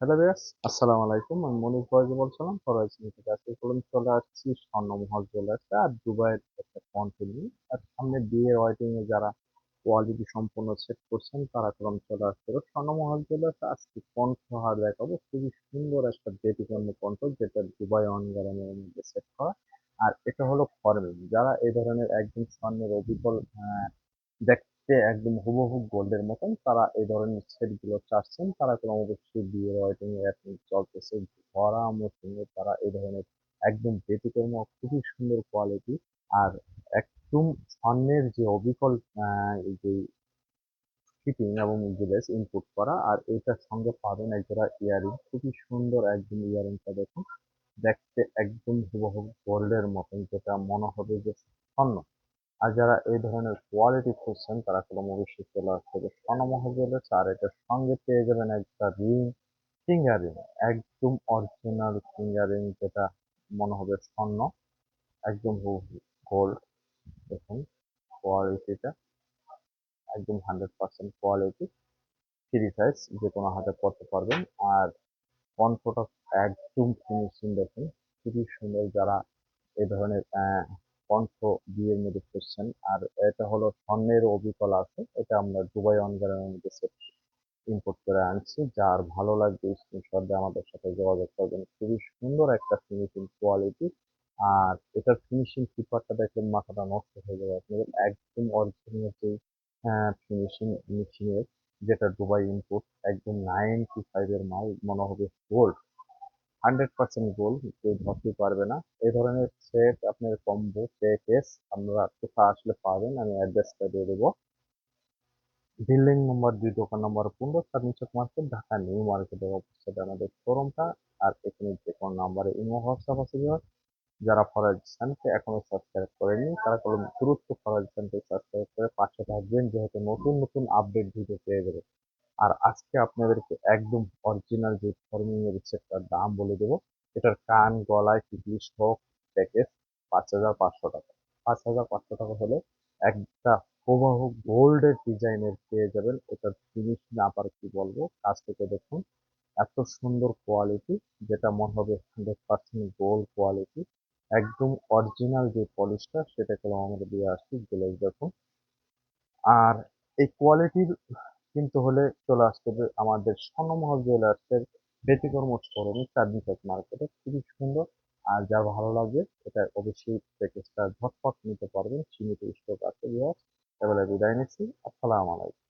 Hello base আসসালামু আলাইকুম। আমি মনির ফয়েজ বলছিলাম ফরাইজিং থেকে আজকে করুন চলে আসছি স্বর্ণমহল জুয়েলার্সে আর দুবাইয়ের একটা ফন্ট নিয়ে। আর সামনে বিয়ে ওয়েডিং এ যারা কোয়ালিটি সম্পূর্ণ সেট করছেন, তারা করুন চলে আসছে স্বর্ণমহল জুয়েলার্সে আজকে কণ্ঠ হার দেখাবো। খুবই সুন্দর একটা ব্যতিক্রমী কণ্ঠ যেটা দুবাই অনগারামের মধ্যে সেট করা। আর এটা হলো ফর্মিং যারা এই ধরনের একদম স্বর্ণের অবিকল দেখতে একদম হুবহু গোল্ডের মতন তারা এই ধরনের সেটগুলো চাচ্ছেন। তারা কোনো অবশ্যই বিয়ে এ এখন চলতেছে। ভরা মৌসুমে তারা এই ধরনের একদম ব্যতিক্রম, খুবই সুন্দর কোয়ালিটি আর একদম স্বর্ণের যে অবিকল যে ফিটিং এবং গ্লেস ইনপুট করা আর এটার সঙ্গে পাবেন একজোড়া ইয়ারিং খুবই সুন্দর একদম ইয়ারিংটা দেখুন। দেখতে একদম হুবহু গোল্ডের মতন, যেটা মনে হবে যে স্বর্ণ। আর যারা এই ধরনের কোয়ালিটি খুঁজছেন, তারা কোনো চলে আসতে হবে স্বর্ণমহল জুয়েলার্স আর এটার সঙ্গে পেয়ে যাবেন একটা রিং ফিঙ্গার একদম অরিজিনাল ফিঙ্গার রিং যেটা মনে হবে স্বর্ণ, একদম গোল্ড দেখুন কোয়ালিটিটা একদম hundred percent quality three size যে কোনো হাতে পড়তে পারবেন। আর ওয়ান কণ্ঠটা একদম ফিনিশিং দেখুন, খুবই সুন্দর যারা এই ধরনের কণ্ঠ বিয়ের মধ্যে খুঁজছেন আর এটা হলো স্বর্ণের অবিকল আছে। এটা আমরা দুবাই অনগারের মধ্যে ইম্পোর্ট করে আনছি। যার ভালো লাগবে স্ক্রিনশট আমাদের সাথে যোগাযোগ করবেন। খুবই সুন্দর একটা ফিনিশিং কোয়ালিটি আর এটার ফিনিশিং কিপারটা দেখলে মাথাটা নষ্ট হয়ে যাবে আপনাদের। একদম অরিজিনাল যে ফিনিশিং মেশিনের যেটা দুবাই ইনপুট একদম নাইনটি ফাইভের মাল, মনে হবে গোল্ড হান্ড্রেড পার্সেন্ট গোল, কেউ ধরতে পারবে না। এই ধরনের সেট আপনার কম্বো কেস আমরা কোথায় আসলে পাবেন, আমি অ্যাড্রেসটা দিয়ে দেবো। বিল্ডিং নম্বর দুই, দোকান নম্বর পনেরো সাবমিচক মার্কেট ঢাকা নিউ মার্কেটের অবস্থিত আমাদের শোরুমটা আর এখানে যে কোনো নাম্বারে ইমো হোয়াটসঅ্যাপ আছে যারা ফরাজ চ্যানেলকে এখনও সাবস্ক্রাইব করেনি তারা কোনো দ্রুত ফরাজ চ্যানেলকে সাবস্ক্রাইব করে পাশে থাকবেন, যেহেতু নতুন নতুন আপডেট ভিডিও পেয়ে যাবে। আর আজকে আপনাদেরকে একদম অরিজিনাল যে ফর্মিং এর সেটটার দাম বলে দেবো, এটার কান, গলায় টিকলি সহ প্যাকেজ পাঁচ হাজার পাঁচশো টাকা। পাঁচ হাজার পাঁচশো টাকা হলে একটা হুবহু গোল্ডের ডিজাইনের পেয়ে যাবেন। এটার না আবার কি বলব? কাছ থেকে দেখুন, এত সুন্দর কোয়ালিটি যেটা মনে হবে হান্ড্রেড পার্সেন্ট গোল্ড কোয়ালিটি একদম অরিজিনাল যে পলিশটা সেটা কলম আমাদের দিয়ে আসছি। গ্লেজ দেখুন। আর এই কোয়ালিটির কিন্তু হলে চলে আসতে হবে আমাদের স্বর্ণমহল জুয়েলার্সের ব্যতিক্রম শোরুমে চাঁদনি চক মার্কেটে। খুবই সুন্দর। আর যা ভালো লাগবে, এটা অবশ্যই প্যাকেজটা ঝটপট নিতে পারবেন। সীমিত স্টক আছে বিহার এবারে বিদায় নিচ্ছি আসসালামু আলাইকুম।